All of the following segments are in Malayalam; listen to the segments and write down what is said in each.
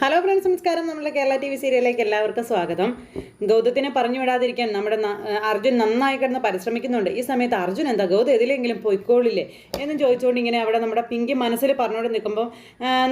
ഹലോ ഫ്രണ്ട്സ് നമസ്കാരം. നമ്മുടെ കേരള ടി വി സീരിയലിലേക്ക് എല്ലാവർക്കും സ്വാഗതം. ഗൗതത്തിനെ പറഞ്ഞു വിടാതിരിക്കാൻ നമ്മുടെ അർജുൻ നന്നായി കിടന്ന് പരിശ്രമിക്കുന്നുണ്ട്. ഈ സമയത്ത് അർജുൻ എന്താ ഗൗതം എതിലെങ്കിലും പൊയ്ക്കോളില്ലേ എന്നും ചോദിച്ചുകൊണ്ട് ഇങ്ങനെ അവിടെ നമ്മുടെ പിങ്കി മനസ്സിൽ പറഞ്ഞുകൊണ്ട് നിൽക്കുമ്പോൾ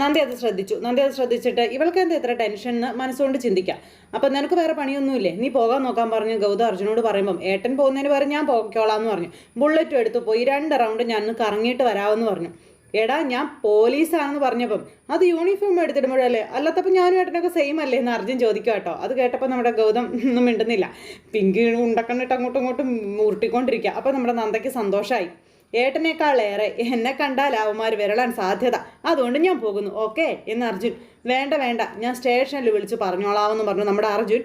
നന്ദി അത് ശ്രദ്ധിച്ചു. നന്ദി അത് ശ്രദ്ധിച്ചിട്ട് ഇവൾക്ക് എന്താ ഇത്ര ടെൻഷൻ എന്ന് മനസ്സുകൊണ്ട് ചിന്തിക്കാം. അപ്പം നിനക്ക് വേറെ പണിയൊന്നുമില്ലേ? നീ പോകാൻ നോക്കാൻ പറഞ്ഞു ഗൗതം അർജുനോട് പറയുമ്പം ഏട്ടൻ പോകുന്നതിന് പകരം ഞാൻ പോയിക്കോളാം എന്ന് പറഞ്ഞു. ബുള്ളറ്റും എടുത്തു പോയി. രണ്ട് റൗണ്ട് ഞാൻ കറങ്ങിയിട്ട് വരാമെന്ന് പറഞ്ഞു. എടാ ഞാൻ പോലീസാണെന്ന് പറഞ്ഞപ്പം അത് യൂണിഫോം എടുത്തിടുമ്പോഴല്ലേ? അല്ലാത്തപ്പോൾ ഞാനും ഏട്ടനൊക്കെ സെയിം അല്ലേ എന്ന് അർജുൻ ചോദിക്കുക കേട്ടോ. അത് കേട്ടപ്പോൾ നമ്മുടെ ഗൗതം ഒന്നും മിണ്ടുന്നില്ല. പിങ്കി ഉണ്ടക്കണ്ണിട്ട് അങ്ങോട്ടും ഇങ്ങോട്ടും ഉരുട്ടിക്കൊണ്ടിരിക്കുക അപ്പോൾ നമ്മുടെ നന്ദയ്ക്ക് സന്തോഷമായി ഏട്ടനേക്കാളേറെ എന്നെ കണ്ടാൽ അവന്മാർ വിരളാൻ സാധ്യത. അതുകൊണ്ട് ഞാൻ പോകുന്നു. ഓക്കെ? എന്ന് അർജുൻ. വേണ്ട വേണ്ട. ഞാൻ സ്റ്റേഷനിൽ വിളിച്ച് പറഞ്ഞോളാമെന്ന് പറഞ്ഞു നമ്മുടെ അർജുൻ.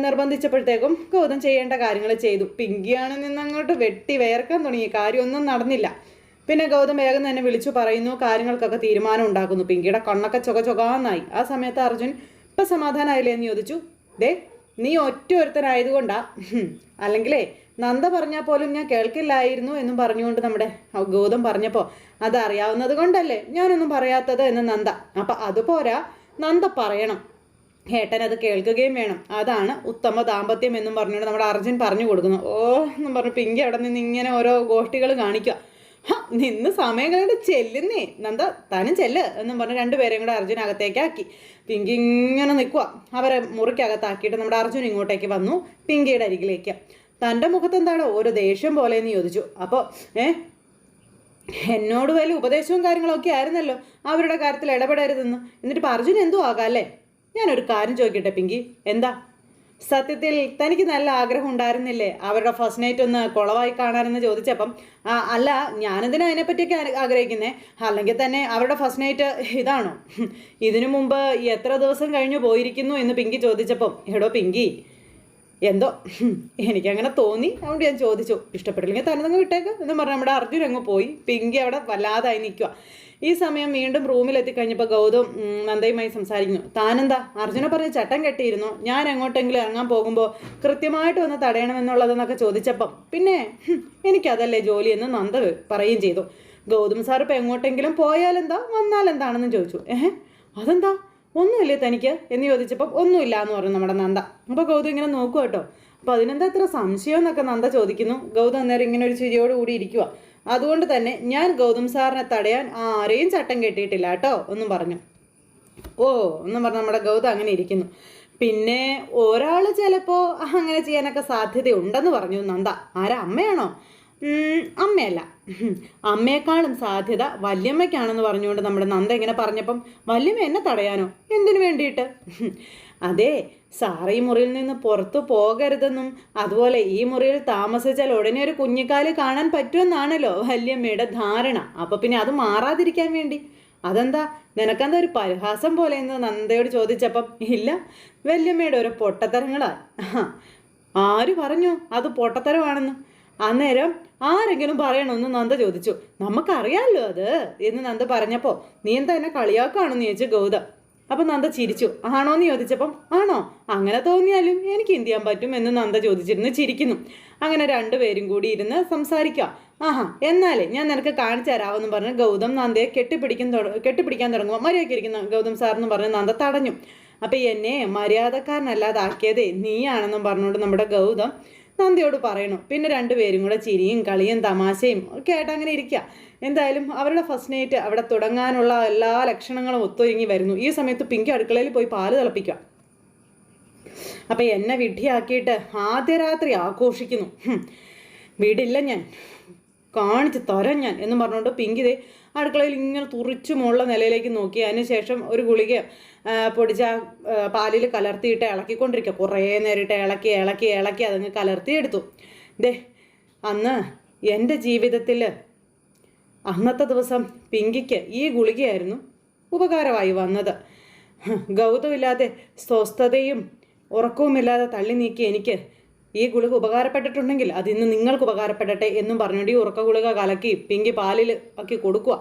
നിർബന്ധിച്ചപ്പോഴത്തേക്കും ഗൗതം ചെയ്യേണ്ട കാര്യങ്ങൾ ചെയ്തു. പിങ്കിയാണ് നിന്നങ്ങോട്ട് വെട്ടി വേർക്കാൻ തുടങ്ങി. കാര്യമൊന്നും നടന്നില്ല. പിന്നെ ഗൗതം വേഗം തന്നെ വിളിച്ചു പറയുന്നു കാര്യങ്ങൾക്കൊക്കെ തീരുമാനം ഉണ്ടാക്കുന്നു. പിങ്കിയുടെ കണ്ണൊക്കെ ചൊക ചൊകാന്നായി. ആ സമയത്ത് അർജുൻ ഇപ്പം സമാധാനമായില്ലേ എന്ന് ചോദിച്ചു. ദേ നീ ഒറ്റ ഒരുത്തനായതുകൊണ്ടാ. അല്ലെങ്കിലേ നന്ദ പറഞ്ഞാൽ പോലും ഞാൻ കേൾക്കില്ലായിരുന്നു എന്നും പറഞ്ഞുകൊണ്ട് നമ്മുടെ ഗൗതം പറഞ്ഞപ്പോൾ അതറിയാവുന്നത് കൊണ്ടല്ലേ? ഞാനൊന്നും പറയാത്തത് എന്ന് നന്ദ. അപ്പം അതുപോരാ നന്ദ പറയണം. ഏട്ടൻ അത് കേൾക്കുകയും വേണം. അതാണ് ഉത്തമ ദാമ്പത്യം എന്നും പറഞ്ഞുകൊണ്ട് നമ്മുടെ അർജുൻ പറഞ്ഞു കൊടുക്കുന്നു. ഓ എന്നും പറഞ്ഞു പിങ്കി അവിടെ നിന്ന് ഇങ്ങനെ ഓരോ ഗോഷ്ടികൾ കാണിക്കുക. നിന്ന് സമയം കഴിഞ്ഞിട്ട് ചെല്ലുന്നേ. നന്ദ താനും ചെല്ല് എന്നും പറഞ്ഞ് രണ്ടുപേരെയും കൂടെ അർജുൻ അകത്തേക്കാക്കി. പിങ്കി ഇങ്ങനെ നിൽക്കുക അവരെ മുറിക്കകത്താക്കിയിട്ട് നമ്മുടെ അർജുൻ ഇങ്ങോട്ടേക്ക് വന്നു പിങ്കിയുടെ അരികിലേക്ക്. തന്റെ മുഖത്ത് എന്താണ് ഒരു ദേഷ്യം പോലെ എന്ന് ചോദിച്ചു. അപ്പോൾ ഏ എന്നോട് വലിയ ഉപദേശവും കാര്യങ്ങളൊക്കെ ആയിരുന്നല്ലോ? അവരുടെ കാര്യത്തിൽ ഇടപെടരുതെന്ന്. എന്നിട്ട് ഇപ്പം അർജുൻ എന്തോ ആകാം അല്ലേ? ഞാനൊരു കാര്യം ചോദിക്കട്ടെ പിങ്കി. എന്താ? സത്യത്തിൽ തനിക്ക് നല്ല ആഗ്രഹം ഉണ്ടായിരുന്നില്ലേ? അവരുടെ ഫസ്റ്റ് നൈറ്റ് ഒന്ന് കുളവായി കാണാനെന്ന് ചോദിച്ചപ്പം അല്ല ഞാനെന്തിനാ അതിനെപ്പറ്റിയൊക്കെ ആഗ്രഹിക്കുന്നേ? അല്ലെങ്കിൽ തന്നെ അവരുടെ ഫസ്റ്റ് നൈറ്റ് ഇതാണോ? ഇതിനു മുമ്പ് എത്ര ദിവസം കഴിഞ്ഞു പോയിരിക്കുന്നു? എന്ന് പിങ്കി ചോദിച്ചപ്പം എടോ പിങ്കി എന്തോ? എനിക്കങ്ങനെ തോന്നി. അതുകൊണ്ട് ഞാൻ ചോദിച്ചു ഇഷ്ടപ്പെട്ടില്ലെങ്കിൽ തന്നെ നിങ്ങൾ വിട്ടേക്ക്. എന്ന് പറഞ്ഞ് നമ്മുടെ അർജുൻ അങ്ങ് പോയി. പിങ്കി അവിടെ വല്ലാതായി നിൽക്കുക. ഈ സമയം വീണ്ടും റൂമിലെത്തി കഴിഞ്ഞപ്പോൾ ഗൗതം നന്ദയുമായി സംസാരിക്കുന്നു. താനെന്താ? അർജുനെ പറഞ്ഞ് ചട്ടം കെട്ടിയിരുന്നു. ഞാൻ എങ്ങോട്ടെങ്കിലും ഇറങ്ങാൻ പോകുമ്പോൾ കൃത്യമായിട്ട് ഒന്ന് തടയണമെന്നുള്ളതെന്നൊക്കെ ചോദിച്ചപ്പം പിന്നെ എനിക്കതല്ലേ ജോലി എന്ന് നന്ദ പറയുകയും ചെയ്തു. ഗൗതം സാർ ഇപ്പം എങ്ങോട്ടെങ്കിലും പോയാലെന്താ? വന്നാലെന്താണെന്ന് ചോദിച്ചു. ഏഹ്? അതെന്താ? ഒന്നുമില്ലേ തനിക്ക്? എന്ന് ചോദിച്ചപ്പോൾ ഒന്നുമില്ല എന്ന് പറഞ്ഞു നമ്മുടെ നന്ദ. അപ്പോൾ ഗൗതം ഇങ്ങനെ നോക്കുക കേട്ടോ. അപ്പോൾ അതിനെന്താ ഇത്ര സംശയം എന്നൊക്കെ നന്ദ ചോദിക്കുന്നു. ഗൗതം അന്നേരം ഇങ്ങനെ ഒരു ചിരിയോട് കൂടി ഇരിക്കുക അതുകൊണ്ട് തന്നെ ഞാൻ ഗൗതം സാറിനെ തടയാൻ ആരെയും ചട്ടം കെട്ടിയിട്ടില്ല കേട്ടോ ഒന്നും പറഞ്ഞു. ഓ എന്നും പറഞ്ഞ് നമ്മുടെ ഗൗതം അങ്ങനെ ഇരിക്കുന്നു. പിന്നെ ഒരാൾ ചിലപ്പോൾ അങ്ങനെ ചെയ്യാനൊക്കെ സാധ്യതയുണ്ടെന്ന് പറഞ്ഞു നന്ദ. ആരാ? അമ്മയാണോ? അമ്മയല്ല. അമ്മയെക്കാളും സാധ്യത വല്യമ്മയ്ക്കാണെന്ന് പറഞ്ഞുകൊണ്ട് നമ്മുടെ നന്ദ ഇങ്ങനെ പറഞ്ഞപ്പം വല്യമ്മ എന്നെ തടയാനോ? എന്തിനു വേണ്ടിയിട്ട്? അതെ സാറ് ഈ മുറിയിൽ നിന്ന് പുറത്തു പോകരുതെന്നും അതുപോലെ ഈ മുറിയിൽ താമസിച്ചാൽ ഉടനെ ഒരു കുഞ്ഞിക്കാൽ കാണാൻ പറ്റുമെന്നാണല്ലോ വല്യമ്മയുടെ ധാരണ. അപ്പോൾ പിന്നെ അത് മാറാതിരിക്കാൻ വേണ്ടി. അതെന്താ? നിനക്കെന്താ ഒരു പരിഹാസം പോലെ എന്ന് നന്ദയോട് ചോദിച്ചപ്പം ഇല്ല വല്യമ്മയുടെ ഒരു പൊട്ടത്തരങ്ങളാ. ആര് പറഞ്ഞു? അത് പൊട്ടത്തരമാണെന്ന്. അന്നേരം ആരെങ്കിലും പറയണമെന്ന് നന്ദ ചോദിച്ചു. നമുക്കറിയാമല്ലോ അത് എന്ന് നന്ദ പറഞ്ഞപ്പോൾ നീ എന്താ എന്നെ കളിയാക്കാണെന്ന് ചോദിച്ചു ഗൗതം. അപ്പം നന്ദ ചിരിച്ചു. ആണോ എന്ന് ചോദിച്ചപ്പം ആണോ? അങ്ങനെ തോന്നിയാലും എനിക്ക് എന്ത് ചെയ്യാൻ പറ്റും? എന്ന് നന്ദ ചോദിച്ചിരുന്നു ചിരിക്കുന്നു. അങ്ങനെ രണ്ടുപേരും കൂടി ഇരുന്ന് സംസാരിക്കാം. ആഹാ എന്നാലേ ഞാൻ നിനക്ക് കാണിച്ചു തരാമെന്ന് പറഞ്ഞ് ഗൗതം നന്ദയെ കെട്ടിപ്പിടിക്കും കെട്ടിപ്പിടിക്കാൻ തുടങ്ങുമ്പോൾ മര്യാദയ്ക്ക് ഇരിക്കുന്ന ഗൗതം സാർ എന്ന് പറഞ്ഞ് നന്ദ തടഞ്ഞു. അപ്പം എന്നെ മര്യാദക്കാരനല്ലാതാക്കിയതേ നീയാണെന്നും പറഞ്ഞുകൊണ്ട് നമ്മുടെ ഗൗതം നന്ദിയോട് പറയണു. പിന്നെ രണ്ടുപേരും കൂടെ ചിരിയും കളിയും തമാശയും ഒക്കെ ആയിട്ട് അങ്ങനെ ഇരിക്കുക എന്തായാലും അവരുടെ ഫസ്റ്റ് നൈറ്റ് അവിടെ തുടങ്ങാനുള്ള എല്ലാ ലക്ഷണങ്ങളും ഒത്തൊരുങ്ങി വരുന്നു. ഈ സമയത്ത് പിങ്കി അടുക്കളയിൽ പോയി പാൽ തിളപ്പിക്കുക. അപ്പം എന്നെ വിഡ്ഢിയാക്കിയിട്ട് ആദ്യ രാത്രി ആഘോഷിക്കുന്നു. വീടില്ല ഞാൻ. കാണിച്ച് തരം ഞാൻ എന്ന് പറഞ്ഞുകൊണ്ട് പിങ്കി അടുക്കളയിൽ ഇങ്ങനെ തുറിച്ചു മുള്ള നിലയിലേക്ക് നോക്കി. അതിന് ശേഷം ഒരു ഗുളിക പൊടിച്ച പാലിൽ കലർത്തിയിട്ട് ഇളക്കിക്കൊണ്ടിരിക്കുക. കുറേ നേരിട്ട് ഇളക്കി ഇളക്കി ഇളക്കി അതങ്ങ് കലർത്തിയെടുത്തു. ദേ അന്ന് എന്റെ ജീവിതത്തിൽ അന്നത്തെ ദിവസം പിങ്കിക്ക് ഈ ഗുളികയായിരുന്നു ഉപകാരമായി വന്നത്. ഗൗതമില്ലാതെ സ്വസ്ഥതയും ഉറക്കവുമില്ലാതെ തള്ളി നീക്കി എനിക്ക് ഈ ഗുളിക ഉപകാരപ്പെട്ടിട്ടുണ്ടെങ്കിൽ അത് ഇന്ന് നിങ്ങൾക്ക് ഉപകാരപ്പെടട്ടെ എന്നും പറഞ്ഞുകൊണ്ട് ഈ ഉറക്ക ഗുളിക കലക്കി പിങ്കി പാലിൽ ആക്കി കൊടുക്കുക.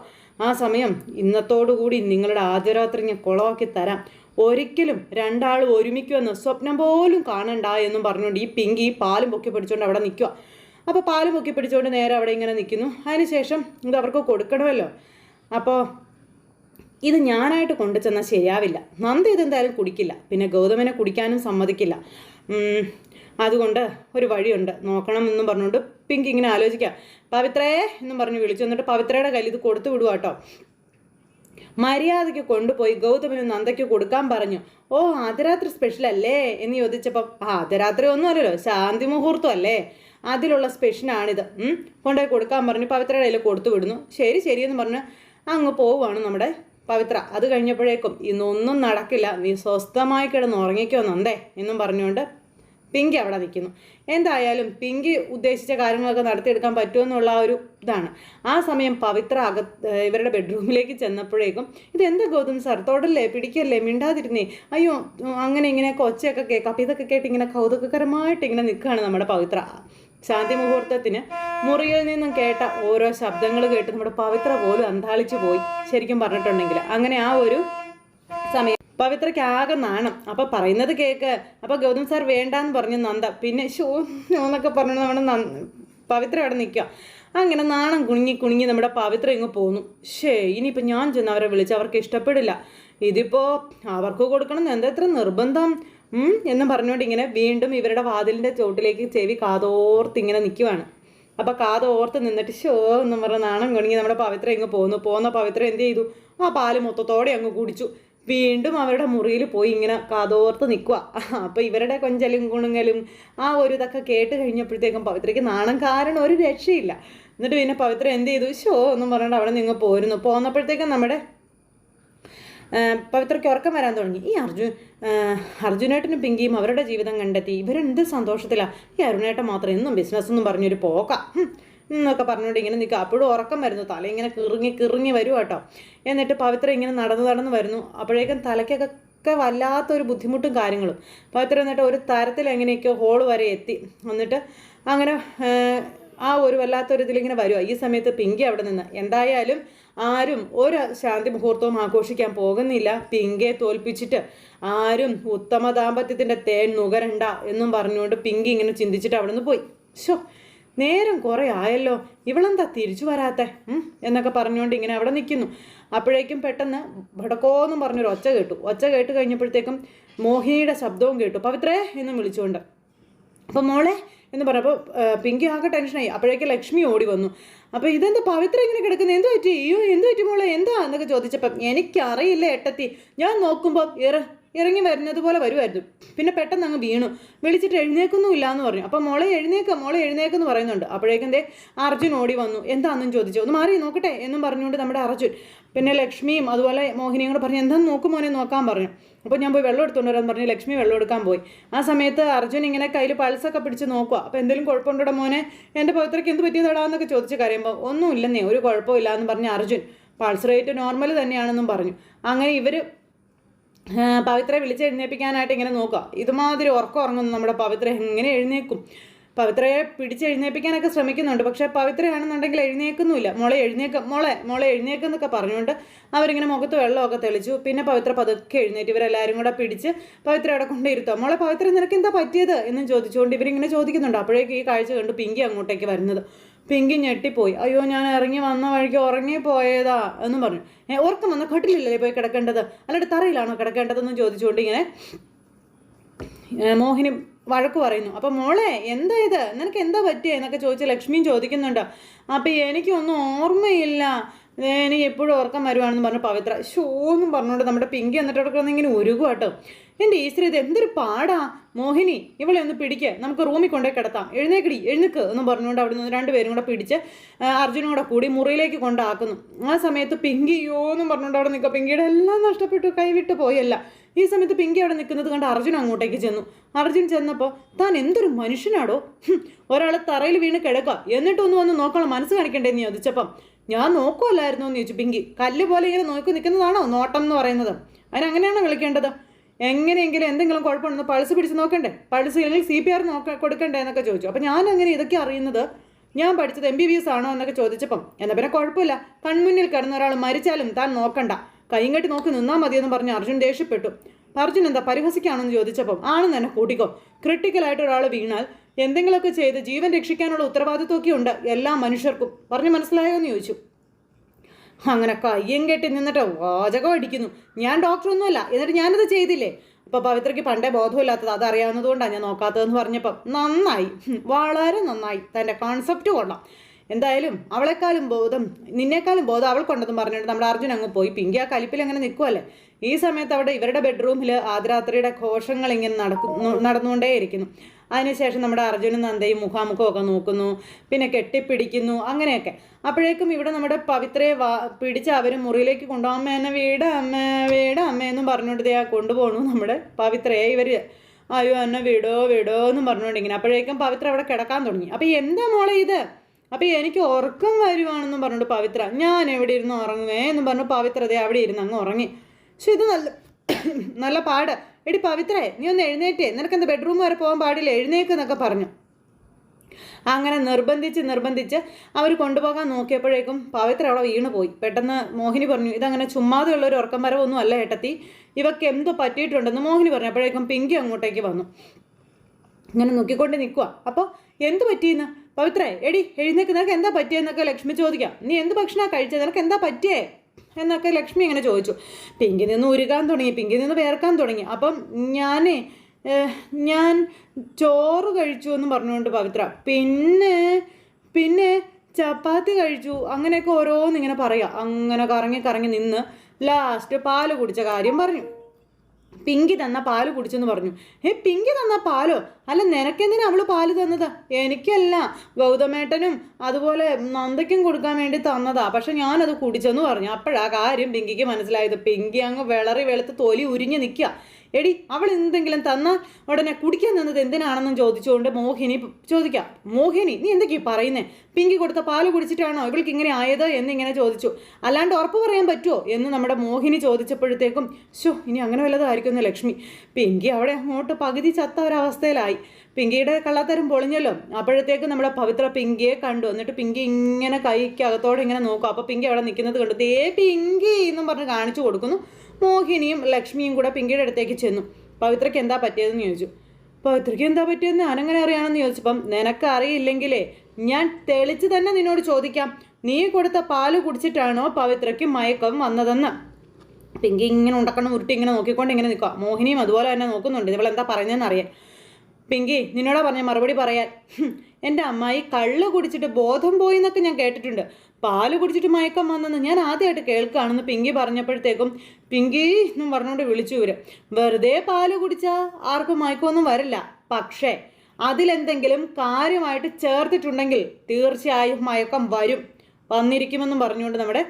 ആ സമയം ഇന്നത്തോടുകൂടി നിങ്ങളുടെ ആദ്യരാത്രി ഞാൻ കുളമാക്കി തരാം. ഒരിക്കലും രണ്ടാളും ഒരുമിക്കുമെന്ന് സ്വപ്നം പോലും കാണണ്ട എന്നും പറഞ്ഞുകൊണ്ട് ഈ പിങ്കി പാലും പൊക്കി പിടിച്ചുകൊണ്ട് അവിടെ നിൽക്കുക. അപ്പോൾ പാലും പൊക്കി പിടിച്ചുകൊണ്ട് നേരെ അവിടെ ഇങ്ങനെ നിൽക്കുന്നു. അതിനുശേഷം ഇത് അവർക്ക് കൊടുക്കണമല്ലോ. അപ്പോൾ ഇത് ഞാനായിട്ട് കൊണ്ടു ചെന്നാൽ ശരിയാവില്ല. നന്ദ ഇതെന്തായാലും കുടിക്കില്ല. പിന്നെ ഗൗതമനെ കുടിക്കാനും സമ്മതിക്കില്ല. അതുകൊണ്ട് ഒരു വഴിയുണ്ട്. നോക്കണം എന്നും പറഞ്ഞുകൊണ്ട് പിങ്ക് ഇങ്ങനെ ആലോചിക്കാം. പവിത്രേ എന്നും പറഞ്ഞ് വിളിച്ചു. എന്നിട്ട് പവിത്രയുടെ കയ്യിൽ ഇത് കൊടുത്തു വിടുക കേട്ടോ മര്യാദയ്ക്ക് കൊണ്ടുപോയി ഗൗതമിന് നന്ദയ്ക്ക് കൊടുക്കാൻ പറഞ്ഞു. ഓ ആദ്യരാത്രി സ്പെഷ്യൽ അല്ലേ? എന്ന് ചോദിച്ചപ്പം ആദ്യരാത്രി ഒന്നും അല്ലല്ലോ. ശാന്തി മുഹൂർത്തം അല്ലേ? അതിലുള്ള സ്പെഷ്യലാണിത് ഉം. കൊണ്ടുപോയി കൊടുക്കാൻ പറഞ്ഞു. പവിത്രയുടെ കയ്യിൽ കൊടുത്തു വിടുന്നു. ശരി ശരി എന്ന് പറഞ്ഞ് അങ്ങ് പോവുകയാണ് നമ്മുടെ പവിത്ര. അത് കഴിഞ്ഞപ്പോഴേക്കും ഇന്നൊന്നും നടക്കില്ല. നീ സ്വസ്ഥമായി കിടന്ന് ഉറങ്ങിക്കോ നന്ദേ എന്നും പറഞ്ഞുകൊണ്ട് പിങ്കി അവിടെ നിൽക്കുന്നു. എന്തായാലും പിങ്കി ഉദ്ദേശിച്ച കാര്യങ്ങളൊക്കെ നടത്തിയെടുക്കാൻ പറ്റുമെന്നുള്ള ഒരു ഇതാണ്. ആ സമയം പവിത്ര അകത്ത് ഇവരുടെ ബെഡ്റൂമിലേക്ക് ചെന്നപ്പോഴേക്കും ഇതെന്താ ഗൗതം സാർ തൊടല്ലേ പിടിക്കല്ലേ മിണ്ടാതിരുന്നേ. അയ്യോ അങ്ങനെ ഇങ്ങനെ കൊച്ചയൊക്കെ കേൾക്കാം. അപ്പം ഇതൊക്കെ കേട്ട് ഇങ്ങനെ കൗതുകകരമായിട്ട് ഇങ്ങനെ നിൽക്കുകയാണ് നമ്മുടെ പവിത്ര. ശാന്തി മുഹൂർത്തത്തിന് മുറിയിൽ നിന്നും കേട്ട ഓരോ ശബ്ദങ്ങൾ കേട്ട് നമ്മുടെ പവിത്ര പോലും അന്താളിച്ചു പോയി ശരിക്കും പറഞ്ഞിട്ടുണ്ടെങ്കിൽ. അങ്ങനെ ആ ഒരു പവിത്രയ്ക്ക് ആകെ നാണം. അപ്പോൾ പറയുന്നത് കേക്ക്. അപ്പോൾ ഗൗതം സാർ വേണ്ടാന്ന് പറഞ്ഞു നന്ദ. പിന്നെ ഷോ എന്നൊക്കെ പറഞ്ഞു നമ്മുടെ പവിത്ര അവിടെ നിൽക്കുക. അങ്ങനെ നാണം കുണുങ്ങി കുണുങ്ങി നമ്മുടെ പവിത്ര ഇങ്ങ് പോന്നു. ഷേ ഇനിയിപ്പോൾ ഞാൻ ചെന്ന് അവരെ വിളിച്ച് അവർക്ക് ഇഷ്ടപ്പെടില്ല. ഇതിപ്പോ അവർക്ക് കൊടുക്കണം എന്താ ഇത്ര നിർബന്ധം? എന്ന് പറഞ്ഞുകൊണ്ട് ഇങ്ങനെ വീണ്ടും ഇവരുടെ വാതിലിന്റെ ചോട്ടിലേക്ക് ചെവി കാതോർത്ത് ഇങ്ങനെ നിൽക്കുവാണ്. അപ്പൊ കാതോർത്ത് നിന്നിട്ട് ഷോ എന്ന് പറഞ്ഞ നാണം കുണുങ്ങി നമ്മുടെ പവിത്ര ഇങ്ങ് പോന്നു. പോന്ന പവിത്ര എന്ത് ചെയ്തു? ആ പാൽ മൊത്തത്തോടെ അങ്ങ് കുടിച്ചു. വീണ്ടും അവരുടെ മുറിയിൽ പോയി ഇങ്ങനെ കാതോർത്ത് നിൽക്കുക. അപ്പോൾ ഇവരുടെ കൊഞ്ചലും കുണുങ്ങലും ആ ഒരു ഇതൊക്കെ കേട്ട് കഴിഞ്ഞപ്പോഴത്തേക്കും പവിത്രയ്ക്ക് നാണം കാരണം ഒരു രക്ഷയില്ല. എന്നിട്ട് പിന്നെ പവിത്ര എന്ത് ചെയ്തു? ഷോ എന്നും പറഞ്ഞിട്ട് അവിടെ നിങ്ങൾ പോരുന്നു. പോന്നപ്പോഴത്തേക്കും നമ്മുടെ പവിത്രയ്ക്ക് ഉറക്കം വരാൻ തുടങ്ങി. ഈ അർജുൻ അർജുനേട്ടനും പിങ്കിയും അവരുടെ ജീവിതം കണ്ടെത്തി. ഇവരെന്ത് സന്തോഷത്തിലാണ് ഈ അരുണേട്ടൻ മാത്രം എന്നും ബിസിനസ് എന്നും പറഞ്ഞൊരു പോക്ക. എന്നൊക്കെ പറഞ്ഞുകൊണ്ട് ഇങ്ങനെ നിൽക്കുക. അപ്പോഴും ഉറക്കം വരുന്നു. തല ഇങ്ങനെ കിറുങ്ങി കിറുങ്ങി വരും കേട്ടോ. എന്നിട്ട് പവിത്ര ഇങ്ങനെ നടന്ന് നടന്ന് വരുന്നു. അപ്പോഴേക്കും തലയ്ക്കൊക്കെ വല്ലാത്തൊരു ബുദ്ധിമുട്ടും കാര്യങ്ങളും. പവിത്ര എന്നിട്ട് ഒരു തരത്തിൽ എങ്ങനെയൊക്കെയോ ഹോൾ വരെ എത്തി. എന്നിട്ട് അങ്ങനെ ആ, ഒരു വല്ലാത്തൊരു ഇതിലിങ്ങനെ വരുക ഈ സമയത്ത് പിങ്കി അവിടെ നിന്ന്. എന്തായാലും ആരും ഒരു ശാന്തി മുഹൂർത്തവും ആഘോഷിക്കാൻ പോകുന്നില്ല. പിങ്കയെ തോൽപ്പിച്ചിട്ട് ആരും ഉത്തമ ദാമ്പത്യത്തിന്റെ തേൻ നുകരണ്ട എന്നും പറഞ്ഞുകൊണ്ട് പിങ്കി ഇങ്ങനെ ചിന്തിച്ചിട്ട് അവിടെ നിന്ന് പോയി. ഷോ നേരം കുറേ ആയല്ലോ. ഇവളെന്താ തിരിച്ചു വരാത്തെ? എന്നൊക്കെ പറഞ്ഞുകൊണ്ട് ഇങ്ങനെ അവിടെ നിൽക്കുന്നു അപ്പോഴേക്കും പെട്ടെന്ന് ഭടക്കോന്നും പറഞ്ഞൊരു ഒച്ച കേട്ടു. ഒച്ച കേട്ട് കഴിഞ്ഞപ്പോഴത്തേക്കും മോഹിനിയുടെ ശബ്ദവും കേട്ടു. പവിത്രേ എന്നും വിളിച്ചുകൊണ്ട്. അപ്പം മോളെ എന്ന് പറഞ്ഞപ്പോൾ പിങ്കി ആകെ ടെൻഷനായി. അപ്പോഴേക്കും ലക്ഷ്മി ഓടി വന്നു. അപ്പോൾ ഇതെന്താ പവിത്ര ഇങ്ങനെ കിടക്കുന്നത് എന്ത് പറ്റി? അയ്യോ എന്ത് പറ്റി മോളെ? എന്താ? എന്നൊക്കെ ചോദിച്ചപ്പം എനിക്കറിയില്ല എട്ടത്തി ഞാൻ നോക്കുമ്പോൾ ഇറ ഇറങ്ങി വരുന്നത് പോലെ വരുമായിരുന്നു പിന്നെ പെട്ടെന്ന് അങ്ങ് വീണു. വിളിച്ചിട്ട് എഴുന്നേക്കൊന്നും എന്ന് പറഞ്ഞു. അപ്പോൾ മോളെ എഴുന്നേക്ക മോളെ എഴുന്നേക്കെന്ന് പറയുന്നുണ്ട്. അപ്പോഴേക്കും ദേ അർജുൻ ഓടി വന്നു. എന്താണെന്നും ചോദിച്ചു. ഒന്ന് മാറി നോക്കട്ടെ എന്നും പറഞ്ഞുകൊണ്ട് നമ്മുടെ അർജുൻ പിന്നെ ലക്ഷ്മിയും അതുപോലെ മോഹിനിയും കൂടെ പറഞ്ഞു എന്താ നോക്കും മോനെ നോക്കാൻ പറഞ്ഞു. അപ്പോൾ ഞാൻ പോയി വെള്ളം എടുത്തുകൊണ്ട് വരാൻ പറഞ്ഞു ലക്ഷ്മി വെള്ളം എടുക്കാൻ പോയി. ആ സമയത്ത് അർജുൻ ഇങ്ങനെ കയ്യിൽ പൾസൊക്കെ പിടിച്ച് നോക്കുക അപ്പോൾ എന്തെങ്കിലും കുഴപ്പമുണ്ടോ മോനെ? എന്റെ പവിത്രയ്ക്ക് എന്ത് പറ്റിയതാടാന്നൊക്കെ ചോദിച്ച് കരയുമ്പോൾ ഒന്നും ഇല്ലെന്നേ ഒരു കുഴപ്പമില്ല എന്ന് പറഞ്ഞ അർജുൻ പൾസ് റേറ്റ് നോർമൽ തന്നെയാണെന്നും പറഞ്ഞു. അങ്ങനെ ഇവർ പവിത്രയെ വിളിച്ച് എഴുന്നേൽപ്പിക്കാനായിട്ട് ഇങ്ങനെ നോക്കുക. ഇതുമാതിരി ഉറക്കം ഉറങ്ങുന്നു നമ്മുടെ പവിത്ര എങ്ങനെ എഴുന്നേക്കും പവിത്രയെ പിടിച്ച് എഴുന്നേൽപ്പിക്കാനൊക്കെ ശ്രമിക്കുന്നുണ്ട്. പക്ഷേ പവിത്രയാണെന്നുണ്ടെങ്കിൽ എഴുന്നേക്കുന്നുമില്ല മോളെ എഴുന്നേക്ക മോളെ മോളെ എഴുന്നേക്കെന്നൊക്കെ പറഞ്ഞുകൊണ്ട് അവരിങ്ങനെ മുഖത്ത് വെള്ളമൊക്കെ തെളിച്ചു. പിന്നെ പവിത്ര പതുക്കെ എഴുന്നേറ്റ് ഇവരെല്ലാവരും കൂടെ പിടിച്ച് പവിത്ര അവിടെ കൊണ്ടിരുത്തുക മോളെ പവിത്ര നിനക്ക് എന്താ പറ്റിയത്? എന്നും ചോദിച്ചുകൊണ്ട് ഇവരിങ്ങനെ ചോദിക്കുന്നുണ്ട്. അപ്പോഴേക്കും ഈ കാഴ്ച കണ്ട് പിങ്കി അങ്ങോട്ടേക്ക് വരുന്നത്. പിങ്കി ഞെട്ടിപ്പോയി. അയ്യോ ഞാൻ ഇറങ്ങി വന്ന വഴിക്ക് ഉറങ്ങി പോയതാ എന്നും പറഞ്ഞു. ഏ ഉറക്കം വന്ന കട്ടിലില്ലേ പോയി കിടക്കേണ്ടത്? അല്ലാണ്ട് തറയിലാണോ കിടക്കേണ്ടതെന്ന് ചോദിച്ചുകൊണ്ട് ഇങ്ങനെ മോഹിനി വഴക്ക് പറയുന്നു. അപ്പം മോളെ എന്താ ഇത്? നിനക്ക് എന്താ പറ്റിയ? എന്നൊക്കെ ചോദിച്ച് ലക്ഷ്മിയും ചോദിക്കുന്നുണ്ട്. അപ്പം എനിക്കൊന്നും ഓർമ്മയില്ല. എനിക്ക് എപ്പോഴും ഉറക്കം വരുവാണെന്ന് പറഞ്ഞു പവിത്ര. ഷോ എന്നും പറഞ്ഞുകൊണ്ട് നമ്മുടെ പിങ്കി എന്നിട്ട് ഇങ്ങനെ ഉരുകുവാട്ടോ എന്റെ ഈശ്വര ഇത് എന്തൊരു പാടാ. മോഹിനി ഇവളെ ഒന്ന് പിടിക്ക്. നമുക്ക് റൂമിൽ കൊണ്ടുപോയി കിടത്താം. എഴുന്നേക്കടി എഴുന്നേക്ക് എന്ന് പറഞ്ഞുകൊണ്ട് അവിടെ നിന്ന് രണ്ടുപേരും കൂടെ പിടിച്ച് അർജുനും കൂടെ കൂടി മുറിയിലേക്ക് കൊണ്ടാക്കുന്നു. ആ സമയത്ത് പിങ്കി യോ എന്നും പറഞ്ഞുകൊണ്ട് അവിടെ നിൽക്കുക. പിങ്കിയുടെ എല്ലാം നഷ്ടപ്പെട്ടു കൈവിട്ട് പോയല്ല. ഈ സമയത്ത് പിങ്കി അവിടെ നിൽക്കുന്നത് കണ്ട് അർജുൻ അങ്ങോട്ടേക്ക് ചെന്നു. അർജുൻ ചെന്നപ്പോൾ താൻ എന്തൊരു മനുഷ്യനാടോ? ഒരാൾ തറയിൽ വീണ് കിടക്കുക. എന്നിട്ടൊന്ന് വന്ന് നോക്കണം മനസ്സ് കാണിക്കണ്ടേ? നീ ചോദിച്ചപ്പം ഞാൻ നോക്കുമല്ലായിരുന്നു എന്ന് ചോദിച്ചു പിങ്കി. കല്ല് പോലെ ഇങ്ങനെ നോക്കി നിൽക്കുന്നതാണോ നോട്ടം എന്ന് പറയുന്നത്? അതിനങ്ങനെയാണോ വിളിക്കേണ്ടത്? എങ്ങനെയെങ്കിലും എന്തെങ്കിലും കുഴപ്പമുണ്ടെന്ന് പൾസ് പിടിച്ച് നോക്കണ്ടേ? പൾസ് ഇല്ലെങ്കിൽ സി പി ആർ നോക്ക കൊടുക്കണ്ടേ എന്നൊക്കെ ചോദിച്ചു. അപ്പോൾ ഞാൻ അങ്ങനെ ഇതൊക്കെ അറിയുന്നത് ഞാൻ പഠിച്ചത് എം ബി ബി എസ് ആണോ എന്നൊക്കെ ചോദിച്ചപ്പം എന്നാൽ പിന്നെ കുഴപ്പമില്ല. കൺമുന്നിൽ കിടന്ന ഒരാൾ മരിച്ചാലും താൻ നോക്കണ്ട. കൈയും കെട്ടി നോക്കി നിന്നാൽ മതിയെന്ന് പറഞ്ഞ് അർജുൻ ദേഷ്യപ്പെട്ടു. അർജുൻ എന്താ പരിഹസിക്കാണെന്ന് ചോദിച്ചപ്പം ആണെന്ന് തന്നെ കൂട്ടിക്കോ. ക്രിട്ടിക്കലായിട്ട് ഒരാൾ വീണാൽ എന്തെങ്കിലുമൊക്കെ ചെയ്ത് ജീവൻ രക്ഷിക്കാനുള്ള ഉത്തരവാദിത്വമൊക്കെ ഉണ്ട് എല്ലാ മനുഷ്യർക്കും. പറഞ്ഞു മനസ്സിലായോ എന്ന് ചോദിച്ചു. അങ്ങനെ കയ്യും കെട്ടി നിന്നിട്ട് വാചകം അടിക്കുന്നു. ഞാൻ ഡോക്ടറൊന്നുമല്ല എന്നിട്ട് ഞാനത് ചെയ്തില്ലേ? അപ്പോൾ പവിത്രയ്ക്ക് പണ്ടേ ബോധമില്ലാത്തത് അതറിയാവുന്നതുകൊണ്ടാണ് ഞാൻ നോക്കാത്തതെന്ന് പറഞ്ഞപ്പം നന്നായി. വളരെ നന്നായി. തന്റെ കോൺസെപ്റ്റ് കൊള്ളാം. എന്തായാലും അവളെക്കാളും ബോധം നിന്നേക്കാളും ബോധം അവൾക്കുണ്ടെന്ന് പറഞ്ഞിട്ട് നമ്മുടെ അർജുൻ അങ്ങ് പോയി. പിങ്കി ആ കലിപ്പിൽ അങ്ങനെ നിൽക്കുമല്ലേ ഈ സമയത്ത് അവിടെ ഇവരുടെ ബെഡ്റൂമിൽ ആദരാത്രിയുടെ ഘോഷങ്ങൾ ഇങ്ങനെ നടക്കുന്നു നടന്നുകൊണ്ടേയിരിക്കുന്നു. അതിനുശേഷം നമ്മുടെ അർജുനും നന്ദയും മുഖാമുഖമൊക്കെ നോക്കുന്നു പിന്നെ കെട്ടിപ്പിടിക്കുന്നു അങ്ങനെയൊക്കെ. അപ്പോഴേക്കും ഇവിടെ നമ്മുടെ പവിത്രയെ വാ പിടിച്ച് അവർ മുറിയിലേക്ക് കൊണ്ടുപോകാൻ അമ്മ എന്നെ വീട് അമ്മ വീട് അമ്മ എന്നും പറഞ്ഞുകൊണ്ട് കൊണ്ടുപോകണു നമ്മുടെ പവിത്രയെ. ഇവർ അയ്യോ എന്നെ വിടോ വിടോ എന്നും പറഞ്ഞുകൊണ്ടിങ്ങനെ അപ്പോഴേക്കും പവിത്ര അവിടെ കിടക്കാൻ തുടങ്ങി. അപ്പോൾ എന്താ മോളെ ഇത്? അപ്പോൾ എനിക്ക് ഉറക്കം വരുവാണെന്നും പറഞ്ഞുകൊണ്ട് പവിത്ര ഞാൻ എവിടെ ഇരുന്ന് ഉറങ്ങുവേ? എന്നും പറഞ്ഞു പവിത്രതയെ അവിടെ ഇരുന്ന് അങ്ങ് ഉറങ്ങി. പക്ഷെ ഇത് നല്ല നല്ല പാട്. എടി പവിത്രേ നീ ഒന്ന് എഴുന്നേറ്റേ. നിനക്ക് എന്താ ബെഡ്റൂം വരെ പോകാൻ പാടില്ല? എഴുന്നേക്ക് എന്നൊക്കെ പറഞ്ഞു. അങ്ങനെ നിർബന്ധിച്ച് നിർബന്ധിച്ച് അവർ കൊണ്ടുപോകാൻ നോക്കിയപ്പോഴേക്കും പവിത്ര അവിടെ വീണ് പോയി. പെട്ടെന്ന് മോഹിനി പറഞ്ഞു ഇതങ്ങനെ ചുമ്മാതെയുള്ള ഒരു ഉറക്കം വരവൊന്നും അല്ല ഏട്ടത്തി. ഇവക്ക് എന്തോ പറ്റിയിട്ടുണ്ടെന്ന് മോഹിനി പറഞ്ഞു. അപ്പോഴേക്കും പിങ്കി അങ്ങോട്ടേക്ക് വന്നു. ഇങ്ങനെ നോക്കിക്കൊണ്ട് നിൽക്കുക അപ്പോൾ എന്ത് പറ്റിയെന്ന്? പവിത്രേ എടി എഴുന്നേക്ക്. നിനക്ക് എന്താ പറ്റിയെന്നൊക്കെ ലക്ഷ്മി ചോദിക്കാം. നീ എന്ത് ഭക്ഷണമാണ് കഴിച്ചത് നിനക്ക് എന്താ പറ്റിയേ? എന്നൊക്കെ ലക്ഷ്മി ഇങ്ങനെ ചോദിച്ചു. പിങ്കി നിന്ന് ഉരുകാൻ തുടങ്ങി പിങ്കി നിന്ന് വേർക്കാൻ തുടങ്ങി. അപ്പം ഞാനേ ഞാൻ ചോറ് കഴിച്ചു എന്ന് പറഞ്ഞുകൊണ്ട് പവിത്ര പിന്നെ പിന്നെ ചപ്പാത്തി കഴിച്ചു. അങ്ങനെയൊക്കെ ഓരോന്നിങ്ങനെ പറയാം. അങ്ങനെ കറങ്ങി കറങ്ങി നിന്ന് ലാസ്റ്റ് പാൽ കുടിച്ച കാര്യം പറഞ്ഞു. പിങ്കി തന്ന പാൽ കുടിച്ചെന്ന് പറഞ്ഞു. ഏ പിങ്കി തന്ന പാലോ? അല്ല നിനക്കെന്തിനാ അവൾ പാൽ തന്നത്? എനിക്കല്ല. ഗൗതമേട്ടനും അതുപോലെ നന്ദയ്ക്കും കൊടുക്കാൻ വേണ്ടി തന്നതാ. പക്ഷെ ഞാനത് കുടിച്ചെന്ന് പറഞ്ഞു. അപ്പോഴാ കാര്യം പിങ്കിക്ക് മനസ്സിലായത്. പിങ്കി അങ്ങ് വിളറി വെളുത്ത് തൊലി ഉരിഞ്ഞ് നിൽക്കുക എടി അവൾ എന്തെങ്കിലും തന്നാൽ ഉടനെ കുടിക്കാൻ തന്നത് എന്തിനാണെന്നും ചോദിച്ചുകൊണ്ട് മോഹിനി ചോദിക്കാം. മോഹിനി നീ എന്തൊക്കെയാ പറയുന്നേ? പിങ്കി കൊടുത്ത പാൽ കുടിച്ചിട്ടാണോ ഇവൾക്ക് ഇങ്ങനെ ആയത് എന്നിങ്ങനെ ചോദിച്ചു. അല്ലാണ്ട് ഉറപ്പ് പറയാൻ പറ്റുമോ എന്ന് നമ്മുടെ മോഹിനി ചോദിച്ചപ്പോഴത്തേക്കും ഷോ ഇനി അങ്ങനെ വല്ലതായിരിക്കുന്നു ലക്ഷ്മി. പിങ്കി അവിടെ അങ്ങോട്ട് പകുതി ചത്ത ഒരവസ്ഥയിലായി പിങ്കിയുടെ കള്ളത്തരം പൊളിഞ്ഞല്ലോ. അപ്പോഴത്തേക്ക് നമ്മുടെ പവിത്ര പിങ്കിയെ കണ്ടു. എന്നിട്ട് പിങ്കി ഇങ്ങനെ കൈക്കകത്തോടെ ഇങ്ങനെ നോക്കും. അപ്പോൾ പിങ്കി അവിടെ നിൽക്കുന്നത് കണ്ടു. ദേ പിങ്കി എന്നും പറഞ്ഞ് കാണിച്ചു കൊടുക്കുന്നു. മോഹിനിയും ലക്ഷ്മിയും കൂടെ പിങ്കിയുടെ അടുത്തേക്ക് ചെന്നു. പവിത്രയ്ക്ക് എന്താ പറ്റിയതെന്ന് ചോദിച്ചു. പവിത്രയ്ക്ക് എന്താ പറ്റിയതെന്ന് ഞാനെങ്ങനെ അറിയാമെന്ന് ചോദിച്ചപ്പം നിനക്ക് അറിയില്ലെങ്കിലേ ഞാൻ തെളിച്ച് തന്നെ നിന്നോട് ചോദിക്കാം. നീ കൊടുത്ത പാൽ കുടിച്ചിട്ടാണോ പവിത്രയ്ക്ക് മയക്കം വന്നതെന്ന്? പിങ്കി ഇങ്ങനെ ഉണ്ടക്കണം ഉരുട്ടി ഇങ്ങനെ നോക്കിക്കൊണ്ട് ഇങ്ങനെ നിൽക്കുക മോഹിനിയും അതുപോലെ തന്നെ നോക്കുന്നുണ്ട്. ഇവൾ എന്താ പറഞ്ഞതെന്ന് അറിയാൻ. പിങ്കി നിന്നോടാ പറഞ്ഞ മറുപടി പറയാൻ. എന്റെ അമ്മായി കള്ള് കുടിച്ചിട്ട് ബോധം പോയി എന്നൊക്കെ ഞാൻ കേട്ടിട്ടുണ്ട്. പാൽ കുടിച്ചിട്ട് മയക്കം വന്നെന്ന് ഞാൻ ആദ്യമായിട്ട് കേൾക്കുകയാണെന്ന് പിങ്കി പറഞ്ഞപ്പോഴത്തേക്കും പിങ്കി എന്നും പറഞ്ഞുകൊണ്ട് വിളിച്ചു വരും വെറുതെ പാൽ കുടിച്ചാൽ ആർക്കും മയക്കമൊന്നും വരില്ല. പക്ഷേ അതിലെന്തെങ്കിലും കാര്യമായിട്ട് ചേർത്തിട്ടുണ്ടെങ്കിൽ തീർച്ചയായും മയക്കം വരും. വന്നിരിക്കുമെന്നും പറഞ്ഞുകൊണ്ട് നമ്മുടെ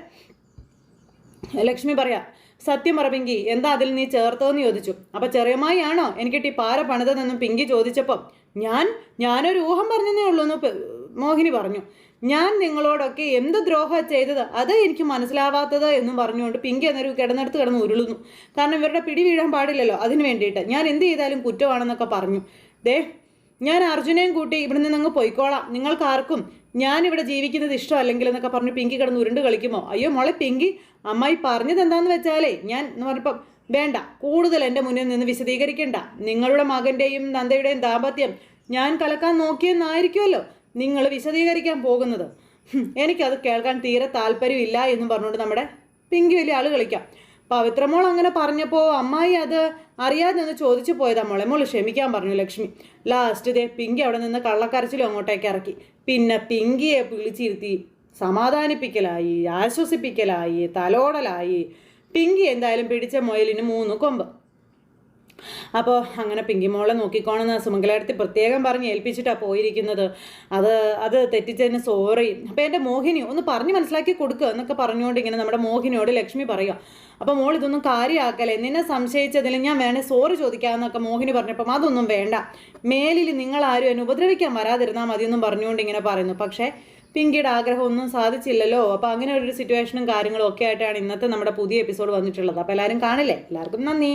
ലക്ഷ്മി പറയാ സത്യം പറ പിങ്കി എന്താ അതിൽ നീ ചേർത്തോന്ന് ചോദിച്ചു. അപ്പൊ ചെറിയമായി ആണോ എനിക്കിട്ട് ഈ പാര പണിതെന്നും പിങ്കി ചോദിച്ചപ്പം ഞാൻ ഞാനൊരു ഊഹം പറഞ്ഞതേ ഉള്ളൂ എന്ന് മോഹിനി പറഞ്ഞു. ഞാൻ നിങ്ങളോടൊക്കെ എന്ത് ദ്രോഹ ചെയ്തത് അത് എനിക്ക് മനസ്സിലാവാത്തത് എന്നും പറഞ്ഞുകൊണ്ട് പിങ്കി എന്നൊരു കിടന്നെടുത്ത് കിടന്ന് ഉരുളുന്നു. കാരണം ഇവരുടെ പിടി വീഴാൻ പാടില്ലല്ലോ. അതിന് വേണ്ടിയിട്ട് ഞാൻ എന്ത് ചെയ്താലും കുറ്റമാണെന്നൊക്കെ പറഞ്ഞു. ദേ ഞാൻ അർജുനെയും കൂട്ടി ഇവിടെ നിന്ന് അങ്ങ് പോയിക്കോളാം. നിങ്ങൾക്ക് ആർക്കും ഞാൻ ഇവിടെ ജീവിക്കുന്നത് ഇഷ്ടമല്ലെങ്കിൽ എന്നൊക്കെ പറഞ്ഞ് പിങ്കി കിടന്ന് ഉരുണ്ട് കളിക്കുമോ? അയ്യോ മോളെ പിങ്കി അമ്മായി പറഞ്ഞത് എന്താന്ന് വെച്ചാലേ ഞാൻ എന്ന് പറഞ്ഞപ്പം വേണ്ട കൂടുതൽ എന്റെ മുന്നിൽ നിന്ന് വിശദീകരിക്കേണ്ട. നിങ്ങളുടെ മകന്റെയും നന്ദയുടെയും ദാമ്പത്യം ഞാൻ കലക്കാൻ നോക്കിയെന്നായിരിക്കുമല്ലോ. നിങ്ങൾ വിശദീകരിക്കാൻ പോകുന്നത്? എനിക്കത് കേൾക്കാൻ തീരെ താല്പര്യമില്ല എന്ന് പറഞ്ഞുകൊണ്ട് നമ്മുടെ പിങ്കി വലിയ ആൾ കളിക്കാം. പവിത്രമോൾ അങ്ങനെ പറഞ്ഞപ്പോൾ അമ്മായി അത് അറിയാതെ നിന്ന് ചോദിച്ചു പോയതാ മോളെ. മോൾ ക്ഷമിക്കാൻ പറഞ്ഞു ലക്ഷ്മി. ലാസ്റ്റ് ദേ പിങ്കി അവിടെ നിന്ന് കള്ളക്കരച്ചിലും അങ്ങോട്ടേക്ക് ഇറക്കി. പിന്നെ പിങ്കിയെ വിളിച്ചിരുത്തി സമാധാനിപ്പിക്കലായി ആശ്വസിപ്പിക്കലായി തലോടലായി. പിങ്കി എന്തായാലും പിടിച്ച മൊയലിന് മൂന്ന് കൊമ്പ്. അപ്പോൾ അങ്ങനെ പിങ്കി മോളെ നോക്കിക്കോണെന്ന് സുമംഗലാടത്തി പ്രത്യേകം പറഞ്ഞ് ഏൽപ്പിച്ചിട്ടാണ് പോയിരിക്കുന്നത്. അത് അത് തെറ്റിച്ചതിന് സോറി അപ്പോൾ എന്റെ മോഹിനി ഒന്ന് പറഞ്ഞ് മനസ്സിലാക്കി കൊടുക്കുക എന്നൊക്കെ പറഞ്ഞുകൊണ്ട് ഇങ്ങനെ നമ്മുടെ മോഹിനിയോട് ലക്ഷ്മി പറയുക അപ്പോൾ മോൾ ഇതൊന്നും കാര്യമാക്കല്ലേ നിന്നെ സംശയിച്ചതിൽ ഞാൻ വേണേൽ സോറി ചോദിക്കാമെന്നൊക്കെ മോഹിനി പറഞ്ഞപ്പം അതൊന്നും വേണ്ട. മേലിൽ നിങ്ങളാരും എന്നെ ഉപദ്രവിക്കാൻ വരാതിരുന്നാൽ മതിയെന്നും പറഞ്ഞുകൊണ്ട് ഇങ്ങനെ പറയുന്നു. പക്ഷേ പിങ്കിയുടെ ആഗ്രഹം ഒന്നും സാധിച്ചില്ലല്ലോ. അപ്പോൾ അങ്ങനെ ഒരു സിറ്റുവേഷനും കാര്യങ്ങളും ഒക്കെ ആയിട്ടാണ് ഇന്നത്തെ നമ്മുടെ പുതിയ എപ്പിസോഡ് വന്നിട്ടുള്ളത്. അപ്പോൾ എല്ലാവരും കാണില്ലേ? എല്ലാവർക്കും നന്ദി.